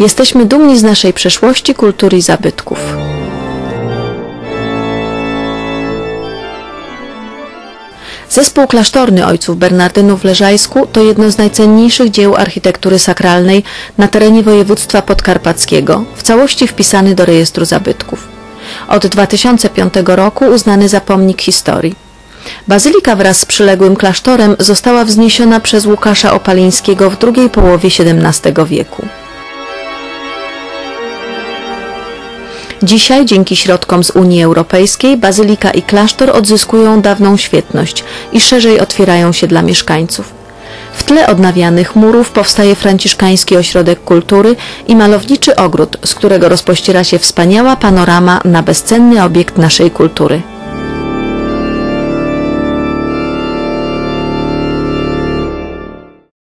Jesteśmy dumni z naszej przeszłości, kultury i zabytków. Zespół klasztorny ojców Bernardynów w Leżajsku to jedno z najcenniejszych dzieł architektury sakralnej na terenie województwa podkarpackiego, w całości wpisany do rejestru zabytków. Od 2005 roku uznany za pomnik historii. Bazylika wraz z przyległym klasztorem została wzniesiona przez Łukasza Opalińskiego w drugiej połowie XVII wieku. Dzisiaj, dzięki środkom z Unii Europejskiej, bazylika i klasztor odzyskują dawną świetność i szerzej otwierają się dla mieszkańców. W tle odnawianych murów powstaje franciszkański ośrodek kultury i malowniczy ogród, z którego rozpościera się wspaniała panorama na bezcenny obiekt naszej kultury.